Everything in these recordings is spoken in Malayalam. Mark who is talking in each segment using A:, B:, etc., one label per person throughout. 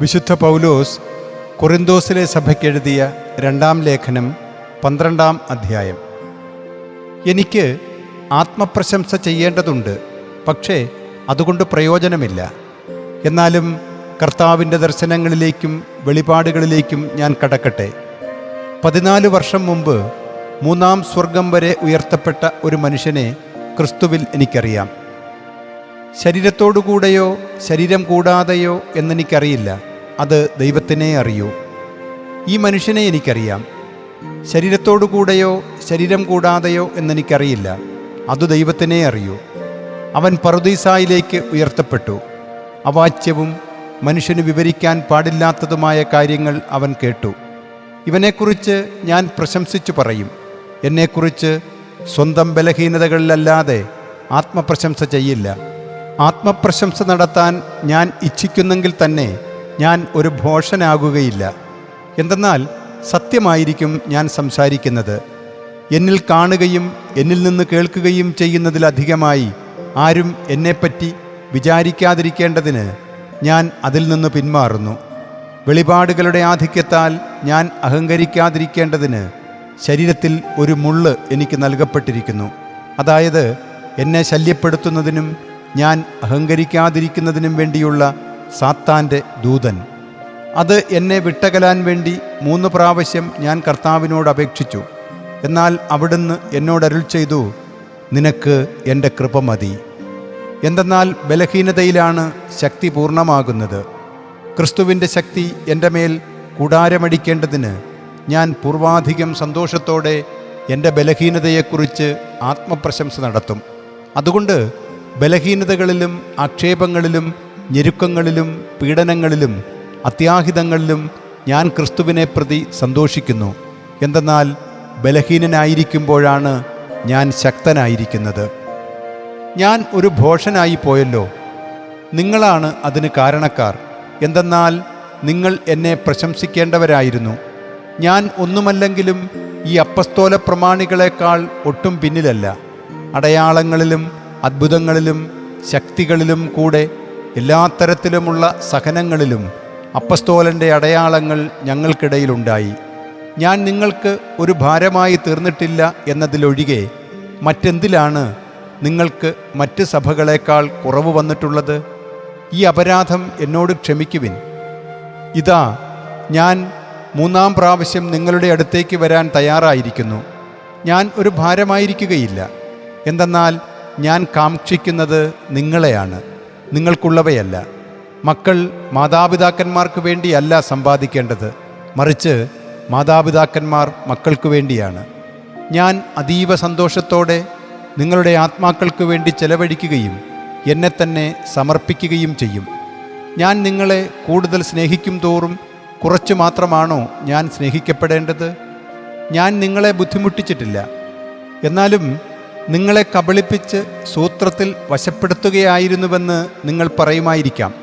A: വിശുദ്ധ പൗലോസ് കൊറിന്തോസിലെ സഭയ്ക്കെഴുതിയ രണ്ടാം ലേഖനം പന്ത്രണ്ടാം അധ്യായം. എനിക്ക് ആത്മപ്രശംസ ചെയ്യേണ്ടതുണ്ട് പക്ഷേ അതുകൊണ്ട് പ്രയോജനമില്ല. എന്നാലും കർത്താവിന്റെ ദർശനങ്ങളിലേക്കും വെളിപാടുകളിലേക്കും ഞാൻ കടക്കട്ടെ. പതിനാല് വർഷം മുമ്പ് മൂന്നാം സ്വർഗം വരെ ഉയർത്തപ്പെട്ട ഒരു മനുഷ്യനെ ക്രിസ്തുവിൽ എനിക്കറിയാം. ശരീരത്തോടുകൂടെയോ ശരീരം കൂടാതെയോ എന്നെനിക്കറിയില്ല. അത് ദൈവത്തിനെ അറിയൂ. ഈ മനുഷ്യനെ എനിക്കറിയാം. ശരീരത്തോടുകൂടെയോ ശരീരം കൂടാതെയോ എന്നെനിക്കറിയില്ല. അത് ദൈവത്തിനെ അറിയൂ. അവൻ പറുദീസായിലേക്ക് ഉയർത്തപ്പെട്ടു. അവാച്യവും മനുഷ്യന് വിവരിക്കാൻ പാടില്ലാത്തതുമായ കാര്യങ്ങൾ അവൻ കേട്ടു. ഇവനെക്കുറിച്ച് ഞാൻ പ്രശംസിച്ചു പറയും. എന്നെക്കുറിച്ച് സ്വന്തം ബലഹീനതകളിലല്ലാതെ ആത്മപ്രശംസ ചെയ്യില്ല. ആത്മപ്രശംസ നടത്താൻ ഞാൻ ഇച്ഛിക്കുന്നെങ്കിൽ തന്നെ ഞാൻ ഒരു ഭോഷനാകുകയില്ല. എന്തെന്നാൽ സത്യമായിരിക്കും ഞാൻ സംസാരിക്കുന്നത്. എന്നിൽ കാണുകയും എന്നിൽ നിന്ന് കേൾക്കുകയും ചെയ്യുന്നതിലധികമായി ആരും എന്നെപ്പറ്റി വിചാരിക്കാതിരിക്കേണ്ടതിന് ഞാൻ അതിൽ നിന്ന് പിന്മാറുന്നു. വെളിപാടുകളുടെ ആധിക്യത്താൽ ഞാൻ അഹങ്കരിക്കാതിരിക്കേണ്ടതിന് ശരീരത്തിൽ ഒരു മുള്ള് എനിക്ക് നൽകപ്പെട്ടിരിക്കുന്നു. അതായത് എന്നെ ശല്യപ്പെടുത്തുന്നതിനും ഞാൻ അഹങ്കരിക്കാതിരിക്കുന്നതിനും വേണ്ടിയുള്ള സാത്താന്റെ ദൂതൻ. അത് എന്നെ വിട്ടകലാൻ വേണ്ടി മൂന്ന് പ്രാവശ്യം ഞാൻ കർത്താവിനോട് അപേക്ഷിച്ചു. എന്നാൽ അവിടുന്ന് എന്നോട് അരുൾ ചെയ്തു നിനക്ക് എന്റെ കൃപ മതി. എന്തെന്നാൽ ബലഹീനതയിലാണ് ശക്തി പൂർണമാകുന്നത്. ക്രിസ്തുവിന്റെ ശക്തി എന്റെ മേൽ കൂടാരമടിക്കേണ്ടതിന് ഞാൻ പൂർവാധികം സന്തോഷത്തോടെ എന്റെ ബലഹീനതയെക്കുറിച്ച് ആത്മപ്രശംസ നടത്തും. അതുകൊണ്ട് ബലഹീനതകളിലും ആക്ഷേപങ്ങളിലും ഞെരുക്കങ്ങളിലും പീഡനങ്ങളിലും അത്യാഹിതങ്ങളിലും ഞാൻ ക്രിസ്തുവിനെ പ്രതി സന്തോഷിക്കുന്നു. എന്തെന്നാൽ ബലഹീനനായിരിക്കുമ്പോഴാണ് ഞാൻ ശക്തനായിരിക്കുന്നത്. ഞാൻ ഒരു ഭോഷനായി പോയല്ലോ. നിങ്ങളാണ് അതിന് കാരണക്കാർ. എന്തെന്നാൽ നിങ്ങൾ എന്നെ പ്രശംസിക്കേണ്ടവരായിരുന്നു. ഞാൻ ഒന്നുമല്ലെങ്കിലും ഈ അപ്പസ്തോല പ്രമാണികളെക്കാൾ ഒട്ടും പിന്നിലല്ല. അടയാളങ്ങളിലും അത്ഭുതങ്ങളിലും ശക്തികളിലും കൂടെ എല്ലാ തരത്തിലുമുള്ള സഹനങ്ങളിലും അപ്പസ്തോലന്റെ അടയാളങ്ങൾ ഞങ്ങൾക്കിടയിലുണ്ടായി. ഞാൻ നിങ്ങൾക്ക് ഒരു ഭാരമായി തീർന്നിട്ടില്ല എന്നതിലൊഴികെ മറ്റെന്തിലാണ് നിങ്ങൾക്ക് മറ്റ് സഭകളേക്കാൾ കുറവ് വന്നിട്ടുള്ളത്? ഈ അപരാധം എന്നോട് ക്ഷമിക്കുവിൻ. ഇതാ ഞാൻ മൂന്നാം പ്രാവശ്യം നിങ്ങളുടെ അടുത്തേക്ക് വരാൻ തയ്യാറായിരിക്കുന്നു. ഞാൻ ഒരു ഭാരമായിരിക്കുകയില്ല. എന്തെന്നാൽ ഞാൻ കാക്ഷിക്കുന്നത് നിങ്ങളെയാണ്. നിങ്ങൾക്കുള്ളവയല്ല. മക്കൾ മാതാപിതാക്കന്മാർക്ക് വേണ്ടിയല്ല സമ്പാദിക്കേണ്ടത്. മറിച്ച് മാതാപിതാക്കന്മാർ മക്കൾക്ക് വേണ്ടിയാണ്. ഞാൻ അതീവ സന്തോഷത്തോടെ നിങ്ങളുടെ ആത്മാക്കൾക്ക് വേണ്ടി ചെലവഴിക്കുകയും എന്നെ തന്നെ സമർപ്പിക്കുകയും ചെയ്യും. ഞാൻ നിങ്ങളെ കൂടുതൽ സ്നേഹിക്കും തോറും കുറച്ചു മാത്രമാണോ ഞാൻ സ്നേഹിക്കപ്പെടേണ്ടത്? ഞാൻ നിങ്ങളെ ബുദ്ധിമുട്ടിച്ചിട്ടില്ല. എന്നാലും നിങ്ങളെ കബളിപ്പിച്ച് സൂത്രത്തിൽ വശപ്പെടുത്തുകയായിരുന്നുവെന്ന് നിങ്ങൾ പറയുമായിരിക്കാം.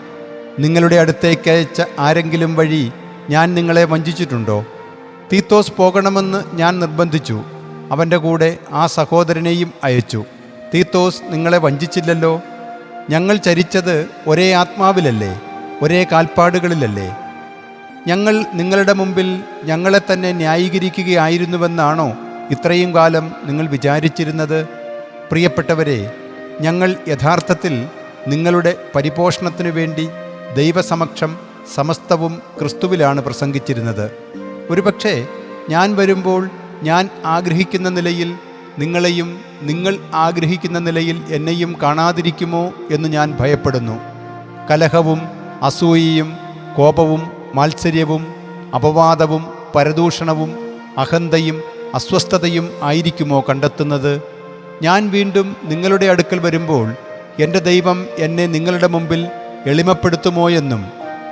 A: നിങ്ങളുടെ അടുത്തേക്ക് അയച്ച ആരെങ്കിലും വഴി ഞാൻ നിങ്ങളെ വഞ്ചിച്ചിട്ടുണ്ടോ? തീത്തോസ് പോകണമെന്ന് ഞാൻ നിർബന്ധിച്ചു. അവന്റെ കൂടെ ആ സഹോദരനെയും അയച്ചു. തീത്തോസ് നിങ്ങളെ വഞ്ചിച്ചില്ലല്ലോ? ഞങ്ങൾ ചരിച്ചത് ഒരേ ആത്മാവിലല്ലേ? ഒരേ കാൽപ്പാടുകളിലല്ലേ? ഞങ്ങൾ നിങ്ങളുടെ മുമ്പിൽ ഞങ്ങളെ തന്നെ ന്യായീകരിക്കുകയായിരുന്നുവെന്നാണോ ഇത്രയും കാലം നിങ്ങൾ വിചാരിച്ചിരുന്നത് പ്രിയപ്പെട്ടവരെ ഞങ്ങൾ യഥാർത്ഥത്തിൽ നിങ്ങളുടെ പരിപോഷണത്തിനു വേണ്ടി ദൈവസമക്ഷം സമസ്തവും ക്രിസ്തുവിലാണ് പ്രസംഗിച്ചിരുന്നത്. ഒരുപക്ഷെ ഞാൻ വരുമ്പോൾ ഞാൻ ആഗ്രഹിക്കുന്ന നിലയിൽ നിങ്ങളെയും നിങ്ങൾ ആഗ്രഹിക്കുന്ന നിലയിൽ എന്നെയും കാണാതിരിക്കുമോ എന്ന് ഞാൻ ഭയപ്പെടുന്നു. കലഹവും അസൂയയും കോപവും മാത്സര്യവും അപവാദവും പരദൂഷണവും അഹന്തയും അസ്വസ്ഥതയും ആയിരിക്കുമോ കണ്ടെത്തുന്നത്? ഞാൻ വീണ്ടും നിങ്ങളുടെ അടുക്കൽ വരുമ്പോൾ എന്റെ ദൈവം എന്നെ നിങ്ങളുടെ മുമ്പിൽ എളിമപ്പെടുത്തുമോ എന്നും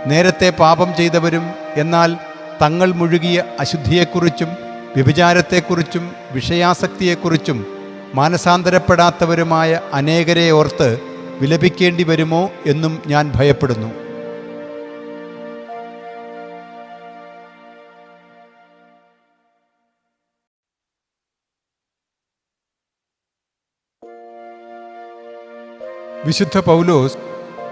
A: നേരത്തെ പാപം ചെയ്തവരും എന്നാൽ തങ്ങൾ മുഴുകിയ അശുദ്ധിയെക്കുറിച്ചും വ്യഭിചാരത്തെക്കുറിച്ചും വിഷയാസക്തിയെക്കുറിച്ചും മാനസാന്തരപ്പെടാത്തവരുമായ അനേകരെ ഓർത്ത് വിലപിക്കേണ്ടി വരുമോ എന്നും ഞാൻ ഭയപ്പെടുന്നു. വിശുദ്ധ പൗലോസ്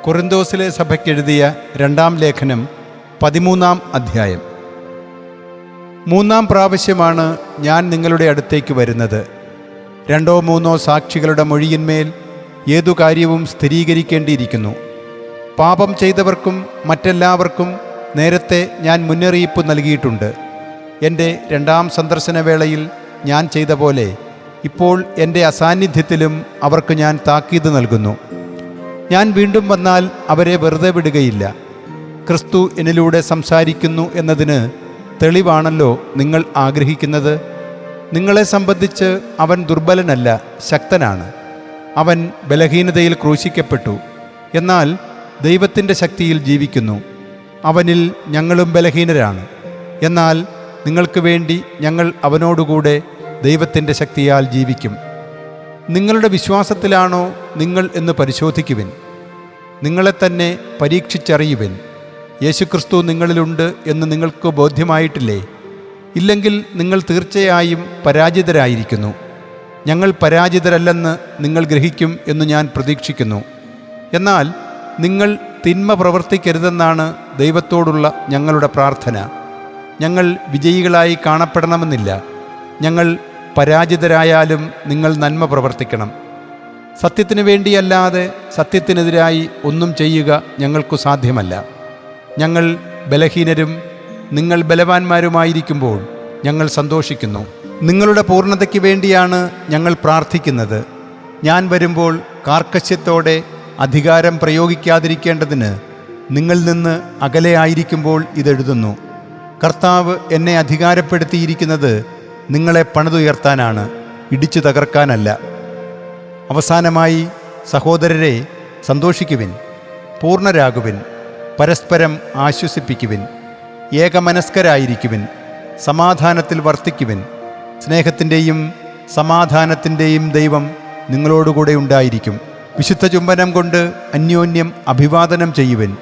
A: കൊറിന്തോസിലെ സഭയ്ക്കെഴുതിയ രണ്ടാം ലേഖനം പതിമൂന്നാം അധ്യായം. മൂന്നാം പ്രാവശ്യമാണ് ഞാൻ നിങ്ങളുടെ അടുത്തേക്ക് വരുന്നത്. രണ്ടോ മൂന്നോ സാക്ഷികളുടെ മൊഴിയിന്മേൽ ഏതു കാര്യവും സ്ഥിരീകരിക്കേണ്ടിയിരിക്കുന്നു. പാപം ചെയ്തവർക്കും മറ്റെല്ലാവർക്കും നേരത്തെ ഞാൻ മുന്നറിയിപ്പ് നൽകിയിട്ടുണ്ട്. എന്റെ രണ്ടാം സന്ദർശന വേളയിൽ ഞാൻ ചെയ്ത പോലെ ഇപ്പോൾ എന്റെ അസാന്നിധ്യത്തിലും അവർക്ക് ഞാൻ താക്കീത് നൽകുന്നു. ഞാൻ വീണ്ടും വന്നാൽ അവരെ വെറുതെ വിടുകയില്ല. ക്രിസ്തു എന്നിലൂടെ സംസാരിക്കുന്നു എന്നതിന് തെളിവാണല്ലോ നിങ്ങൾ ആഗ്രഹിക്കുന്നത്? നിങ്ങളെ സംബന്ധിച്ച് അവൻ ദുർബലനല്ല ശക്തനാണ്. അവൻ ബലഹീനതയിൽ ക്രൂശിക്കപ്പെട്ടു. എന്നാൽ ദൈവത്തിന്റെ ശക്തിയിൽ ജീവിക്കുന്നു. അവനിൽ ഞങ്ങളും ബലഹീനരാണ്. എന്നാൽ നിങ്ങൾക്ക് വേണ്ടി ഞങ്ങൾ അവനോടുകൂടെ ദൈവത്തിന്റെ ശക്തിയാൽ ജീവിക്കും. നിങ്ങളുടെ വിശ്വാസത്തിലാണോ നിങ്ങൾ എന്ന് പരിശോധിക്കുവിൻ. നിങ്ങളെ തന്നെ പരീക്ഷിച്ചറിയുവിൻ. യേശുക്രിസ്തു നിങ്ങളിലുണ്ട് എന്ന് നിങ്ങൾക്ക് ബോധ്യമായിട്ടില്ലേ? ഇല്ലെങ്കിൽ നിങ്ങൾ തീർച്ചയായും പരാജിതരായിരിക്കുന്നു. ഞങ്ങൾ പരാജിതരല്ലെന്ന് നിങ്ങൾ ഗ്രഹിക്കും എന്ന് ഞാൻ പ്രതീക്ഷിക്കുന്നു. എന്നാൽ നിങ്ങൾ തിന്മ പ്രവർത്തിക്കരുതെന്നാണ് ദൈവത്തോടുള്ള ഞങ്ങളുടെ പ്രാർത്ഥന. ഞങ്ങൾ വിജയികളായി കാണപ്പെടണമെന്നില്ല. ഞങ്ങൾ പരാജിതരായാലും നിങ്ങൾ നന്മ പ്രവർത്തിക്കണം. സത്യത്തിന് വേണ്ടിയല്ലാതെ സത്യത്തിനെതിരായി ഒന്നും ചെയ്യുക ഞങ്ങൾക്കു സാധ്യമല്ല. ഞങ്ങൾ ബലഹീനരും നിങ്ങൾ ബലവാന്മാരുമായിരിക്കുമ്പോൾ ഞങ്ങൾ സന്തോഷിക്കുന്നു. നിങ്ങളുടെ പൂർണതയ്ക്ക് വേണ്ടിയാണ് ഞങ്ങൾ പ്രാർത്ഥിക്കുന്നത്. ഞാൻ വരുമ്പോൾ കാർക്കശ്യത്തോടെ അധികാരം പ്രയോഗിക്കാതിരിക്കേണ്ടതിന് നിങ്ങൾ നിന്ന് അകലെ ആയിരിക്കുമ്പോൾ ഇതെഴുതുന്നു. കർത്താവ് എന്നെ അധികാരപ്പെടുത്തിയിരിക്കുന്നത് നിങ്ങളെ പണിതുയർത്താനാണ് ഇടിച്ചു തകർക്കാനല്ല. അവസാനമായി സഹോദരരെ സന്തോഷിക്കുവിൻ പൂർണരാകുവിൻ പരസ്പരം ആശ്വസിപ്പിക്കുവിൻ ഏകമനസ്കരായിരിക്കുവിൻ സമാധാനത്തിൽ വർത്തിക്കുവിൻ. സ്നേഹത്തിന്റെയും സമാധാനത്തിന്റെയും ദൈവം നിങ്ങളോടുകൂടെ ഉണ്ടായിരിക്കും. വിശുദ്ധ ചുംബനം കൊണ്ട് അന്യോന്യം അഭിവാദനം ചെയ്യുവിൻ.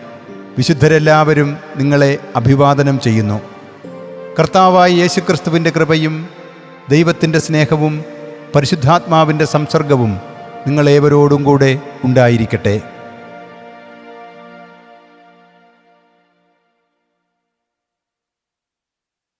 A: വിശുദ്ധരെല്ലാവരും നിങ്ങളെ അഭിവാദനം ചെയ്യുന്നു. കർത്താവായ യേശുക്രിസ്തുവിന്റെ കൃപയും ദൈവത്തിന്റെ സ്നേഹവും പരിശുദ്ധാത്മാവിന്റെ സംസർഗവും നിങ്ങളേവരോടും കൂടെ ഉണ്ടായിരിക്കട്ടെ.